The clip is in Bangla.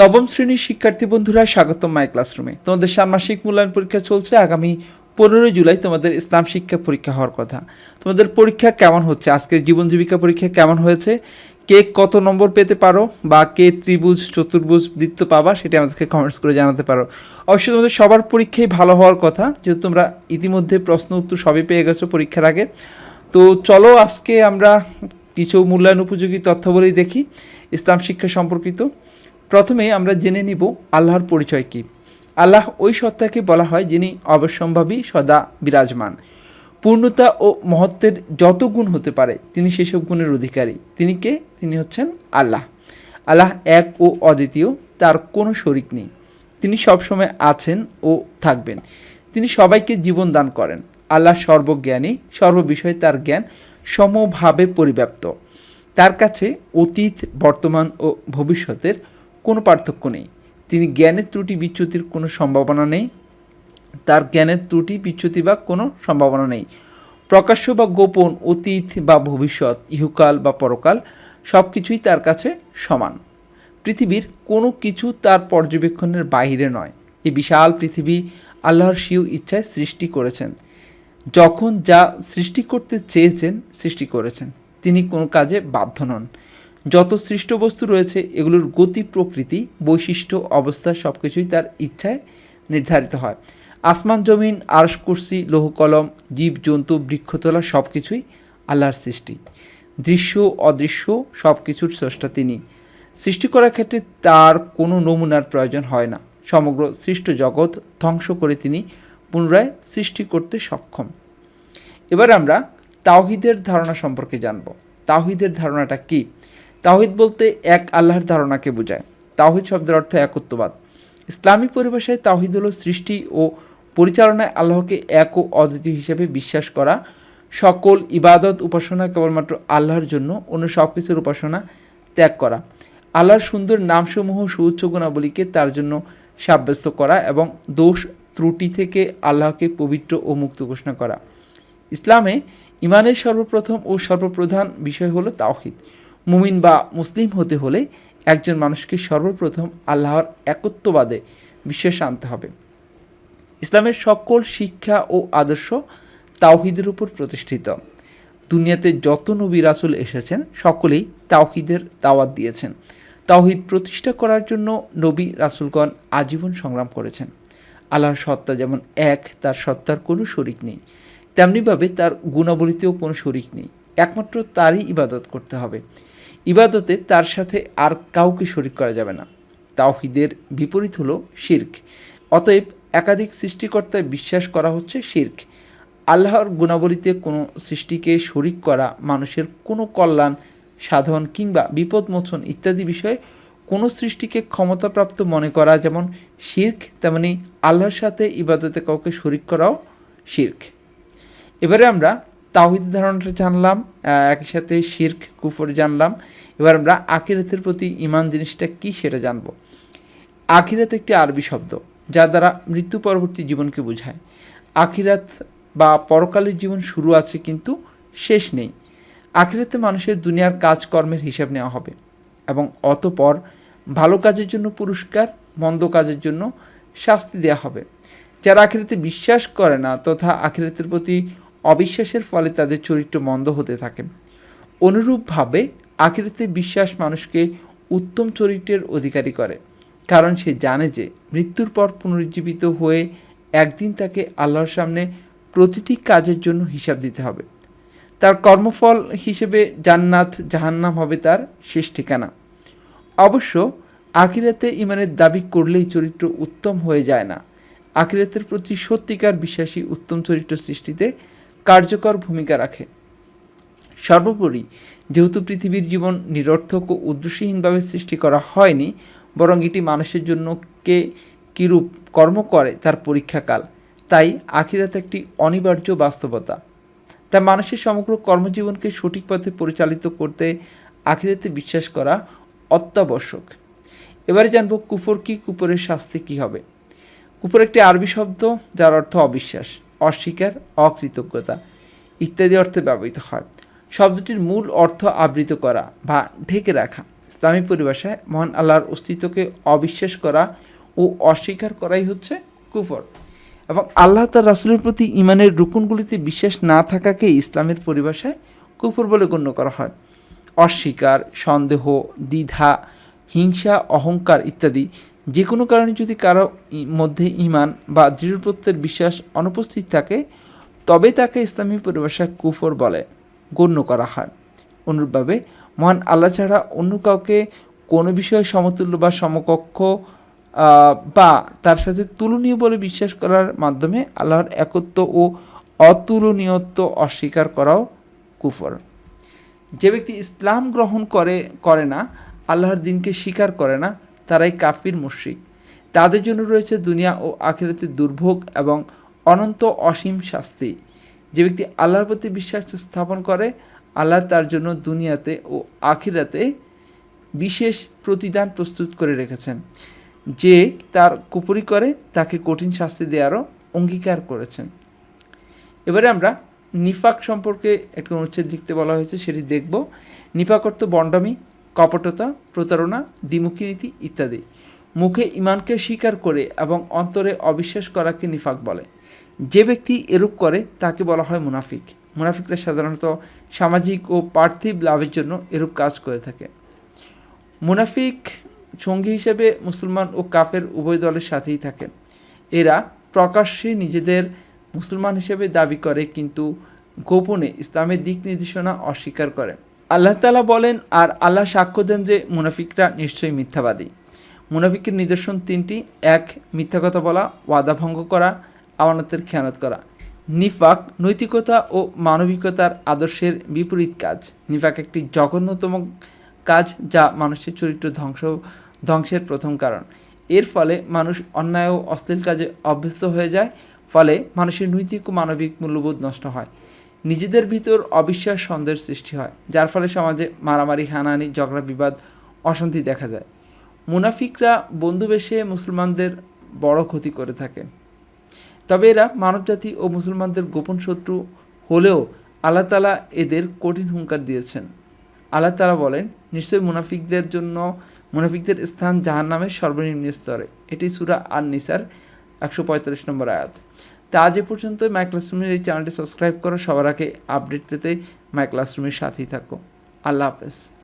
নবম শ্রেণির শিক্ষার্থী বন্ধুরা, স্বাগতম মাই ক্লাসরুমে তোমাদের ষান্মাসিক মূল্যায়ন পরীক্ষা চলছে, আগামী পনেরোই জুলাই তোমাদের ইসলাম শিক্ষা পরীক্ষা হওয়ার কথা। তোমাদের পরীক্ষা কেমন হচ্ছে? আজকের জীবন জীবিকা পরীক্ষা কেমন হয়েছে? কে কত নম্বর পেতে পারো বা কে ত্রিভুজ, চতুর্ভুজ বৃত্ত পাবা সেটা আমাদেরকে কমেন্টস করে জানাতে পারো। অবশ্যই তোমাদের সবার পরীক্ষাই ভালো হওয়ার কথা, যেহেতু তোমরা ইতিমধ্যে প্রশ্ন উত্তর সবই পেয়ে গেছো পরীক্ষার আগে। তো চলো আজকে আমরা কিছু মূল্যায়ন উপযোগী তথ্যাবলী দেখি, ইসলাম শিক্ষা সম্পর্কিত। প্রথমে আমরা জেনে নিব আল্লাহর পরিচয় কী। আল্লাহ ওই সত্তাকে বলা হয় যিনি অবশ্যম্ভাবী, সদা বিরাজমান। পূর্ণতা ও মহত্বের যত গুণ হতে পারে, তিনি সেসব গুণের অধিকারী। তিনি কে? তিনি হচ্ছেন আল্লাহ। আল্লাহ এক ও অদ্বিতীয়, তার কোনো শরিক নেই। তিনি সবসময় আছেন ও থাকবেন। তিনি সবাইকে জীবন দান করেন। আল্লাহ সর্বজ্ঞানী, সর্ববিষয়ে তার জ্ঞান সমভাবে পরিব্যাপ্ত। তার কাছে অতীত, বর্তমান ও ভবিষ্যতের কোনো পার্থক্য নেই। তিনি জ্ঞানের ত্রুটি বিচ্যুতির কোনো সম্ভাবনা নেই। তার জ্ঞানের ত্রুটি বিচ্যুতি বা কোনো সম্ভাবনা নেই। প্রকাশ্য বা গোপন, অতীত বা ভবিষ্যৎ, ইহুকাল বা পরকাল সব কিছুই তার কাছে সমান। পৃথিবীর কোনো কিছু তার পর্যবেক্ষণের বাইরে নয়। এই বিশাল পৃথিবী আল্লাহর শিও ইচ্ছায় সৃষ্টি করেছেন। যখন যা সৃষ্টি করতে চেয়েছেন, সৃষ্টি করেছেন। তিনি কোনো কাজে বাধ্য নন। যত সৃষ্ট বস্তু রয়েছে, এগুলোর গতি, প্রকৃতি, বৈশিষ্ট্য, অবস্থা সব কিছুই তার ইচ্ছায় নির্ধারিত হয়। আসমান, জমিন আরস কুর্সি লৌহকলম জীব, জন্তু, বৃক্ষতলা সব কিছুই আল্লাহর সৃষ্টি। দৃশ্য, অদৃশ্য সব কিছুর স্রষ্টা তিনি। সৃষ্টি করার ক্ষেত্রে তার কোনো নমুনার প্রয়োজন হয় না। সমগ্র সৃষ্ট জগৎ ধ্বংস করে তিনি পুনরায় সৃষ্টি করতে সক্ষম। এবার আমরা তাওহিদের ধারণা সম্পর্কে জানব। তাওহিদের ধারণাটা কি? তাওহিদ বলতে এক আল্লাহর ধারণাকে বোঝায়। তাওহিদ শব্দের অর্থ একত্ববাদ। ইসলামী পরিভাষায় তাওহিদ হলো সৃষ্টি ও পরিচালনায় আল্লাহকে এক ও অদ্বিতীয় হিসেবে বিশ্বাস করা। সকল ইবাদত উপাসনা কেবলমাত্র আল্লাহর জন্য, অন্য সব কিছুর উপাসনা ত্যাগ করা। আল্লাহর সুন্দর নামসমূহ সুউচ্চ গুণাবলীকে তার জন্য সাব্যস্ত করা এবং দোষ ত্রুটি থেকে আল্লাহকে পবিত্র ও মুক্ত ঘোষণা করা। ইসলামে ইমানের সর্বপ্রথম ও সর্বপ্রধান বিষয় হলো তাওহিদ। মুমিন বা মুসলিম হতে হলে একজন মানুষকে সর্বপ্রথম আল্লাহর একত্ববাদে বিশ্বাস আনতে হবে। ইসলামের সকল শিক্ষা ও আদর্শ তাওহিদের উপর প্রতিষ্ঠিত। দুনিয়াতে যত নবী রাসুল এসেছেন, সকলেই তাওহিদের দাওয়াত দিয়েছেন। তাওহিদ প্রতিষ্ঠা করার জন্য নবী রাসুলগণ আজীবন সংগ্রাম করেছেন। আল্লাহর সত্তা যেমন এক, তার সত্তার কোনো শরিক নেই। তেমনিভাবে তার গুণাবলীতেও কোনো শরিক নেই। একমাত্র তারই ইবাদত করতে হবে। ইবাদতে তার সাথে আর কাউকে শরিক করা যাবে না। তাওহিদের বিপরীত হলো শির্ক। অতএব একাধিক সৃষ্টিকর্তায় বিশ্বাস করা হচ্ছে শির্ক। আল্লাহর গুণাবলীতে কোনো সৃষ্টিকে শরিক করা মানুষের কোনো কল্যাণ, সাধন কিংবা বিপদমোচন ইত্যাদি বিষয়ে কোনো সৃষ্টিকে ক্ষমতাপ্রাপ্ত মনে করা যেমন শির্ক, তেমনি আল্লাহর সাথে ইবাদতে কাউকে শরিক করাও শির্ক। এবারে আমরা তাহিদ ধারণাটা জানলাম একই সাথে শির্ক, কুফর জানলাম। এবার আমরা আখিরাতের প্রতি ইমান জিনিসটা কি সেটা জানব। আখিরাত একটি আরবি শব্দ, যা দ্বারা মৃত্যু পরবর্তী জীবনকে বোঝায়। আখিরাত বা পরকালের জীবন শুরু আছে কিন্তু শেষ নেই। আখিরাতে মানুষের দুনিয়ার কাজকর্মের হিসাব নেওয়া হবে এবং অতপর ভালো কাজের জন্য পুরস্কার, মন্দ কাজের জন্য শাস্তি দেওয়া হবে। যারা আখিরাতে বিশ্বাস করে না তথা আখিরাতের প্রতি অবিশ্বাসের ফলে তাদের চরিত্র মন্দ হতে থাকে। অনুরূপভাবে আখিরাতে বিশ্বাস মানুষকে উত্তম চরিত্রের অধিকারী করে, কারণ সে জানে যে মৃত্যুর পর পুনরুজ্জীবিত হয়ে একদিন তাকে আল্লাহর সামনে প্রতিটি কাজের জন্য হিসাব দিতে হবে। তার কর্মফল হিসেবে জান্নাত জাহান্নাম হবে তার শেষ ঠিকানা। অবশ্য আখিরাতে ইমানের দাবি করলেই চরিত্র উত্তম হয়ে যায় না। আখিরাতের প্রতি সত্যিকার বিশ্বাসী উত্তম চরিত্র সৃষ্টিতে কার্যকর ভূমিকা রাখে। সর্বোপরি, যেহেতু পৃথিবীর জীবন নিরর্থক ও উদ্দেশ্যহীনভাবে সৃষ্টি করা হয়নি, বরং এটি মানুষের জন্য কে কীরূপ কর্ম করে তার পরীক্ষাকাল, তাই আখিরাত একটি অনিবার্য বাস্তবতা। তা মানুষের সমগ্র কর্মজীবনকে সঠিক পথে পরিচালিত করতে আখিরাতে বিশ্বাস করা অত্যাবশ্যক। এবারে জানব কুফর কি কুফরের শাস্তি কি হবে। কুফর একটি আরবি শব্দ, যার অর্থ অবিশ্বাস। অস্বীকার, অকৃতজ্ঞতা ইত্যাদি অর্থে ব্যবহৃত হয়। শব্দটির মূল অর্থ আবৃত করা বা ঢেকে রাখা। ইসলামী পরিভাষায় মহান আল্লাহর অস্তিত্বকে অবিশ্বাস করা ও অস্বীকার করাই হচ্ছে কুফর। এবং আল্লাহ তার রাসুলের প্রতি ইমানের রুকুনগুলিতে বিশ্বাস না থাকাকে ইসলামের পরিভাষায় কুফর বলে গণ্য করা হয়। অস্বীকার, সন্দেহ, দ্বিধা, হিংসা, অহংকার ইত্যাদি যে কোনো কারণে যদি কারও মধ্যে ইমান বা দৃঢ়প্রত্যের বিশ্বাস অনুপস্থিত থাকে, তবে তাকে ইসলামী পরিভাষায় কুফর বলে, গণ্য করা হয়। অনুরূপভাবে, মহান আল্লাহ ছাড়া অন্য কাউকে কোনো বিষয়ে সমতুল্য বা সমকক্ষ বা তার সাথে তুলনীয় বলে বিশ্বাস করার মাধ্যমে আল্লাহর একত্ব ও অতুলনীয়ত্ব অস্বীকার করাও কুফর। যে ব্যক্তি ইসলাম গ্রহণ করে করে না, আল্লাহর দিনকে স্বীকার করে না তারাই কাফির, মুশরিক। তাদের জন্য রয়েছে দুনিয়া ও আখিরাতের দুর্ভোগ এবং অনন্ত অসীম শাস্তি। যে ব্যক্তি আল্লাহর প্রতি বিশ্বাস স্থাপন করে, আল্লাহ তার জন্য দুনিয়াতে ও আখিরাতে বিশেষ প্রতিদান প্রস্তুত করে রেখেছেন। যে তার কুপুরি করে, তাকে কঠিন শাস্তি দেওয়ারও অঙ্গীকার করেছেন। এবারে আমরা নিফাক সম্পর্কে একটি অনুচ্ছেদ লিখতে বলা হয়েছে, সেটি দেখব। নিফাক অর্থ বন্ডামি কপটতা, প্রতারণা, দ্বিমুখী নীতি ইত্যাদি। মুখে ইমানকে স্বীকার করে এবং অন্তরে অবিশ্বাস করাকে নিফাক বলে। যে ব্যক্তি এরূপ করে, তাকে বলা হয় মুনাফিক। মুনাফিকরা সাধারণত সামাজিক ও পার্থিব লাভের জন্য এরূপ কাজ করে থাকে। মুনাফিক সঙ্গী হিসেবে মুসলমান ও কাফের উভয় দলের সাথেই থাকে। এরা প্রকাশ্যে নিজেদের মুসলমান হিসেবে দাবি করে, কিন্তু গোপনে ইসলামের দিক নির্দেশনা অস্বীকার করে। আল্লাহ তালা বলেন, আর আল্লাহ সাক্ষ্য দেন যে মুনাফিকরা নিশ্চয়ই মিথ্যাবাদী। মুনাফিকের নিদর্শন তিনটি। এক, মিথ্যা কথা বলা, ওয়াদা ভঙ্গ করা, আমানতের খেয়ানত করা। নিফাক, নৈতিকতা ও মানবিকতার আদর্শের বিপরীত কাজ। নিফাক একটি জঘন্যতম কাজ যা মানুষের চরিত্র ধ্বংস, ধ্বংসের প্রথম কারণ। এর ফলে মানুষ অন্যায় ও অশ্লীল কাজে অভ্যস্ত হয়ে যায়, ফলে মানুষের নৈতিক ও মানবিক মূল্যবোধ নষ্ট হয়। নিজেদের ভিতর অবিশ্বাস সন্দেহের সৃষ্টি হয়, যার ফলে সমাজে মারামারি, হানাহানি, ঝগড়া, বিবাদ, অশান্তি দেখা যায়। মুনাফিকরা বন্ধুবেশে মুসলমানদের বড় ক্ষতি করে থাকে। তবে এরা মানবজাতি ও মুসলমানদের গোপন শত্রু হলেও আল্লাহ তালা এদের কঠিন হুঙ্কার দিয়েছেন। আল্লাহ তালা বলেন, নিশ্চয়ই মুনাফিকদের জন্য মুনাফিকদের স্থান জাহান্নামের সর্বনিম্ন স্তরে। এটি সুরা আর নিসার একশো পঁয়তাল্লিশ নম্বর আয়াত। তা আজ পর্যন্ত মাই ক্লাসরুমের এই চ্যানেলটি সাবস্ক্রাইব করো। সবার আগে আপডেট পেতে মাই ক্লাসরুমের সাথেই থাকো। আল্লাহ হাফেজ।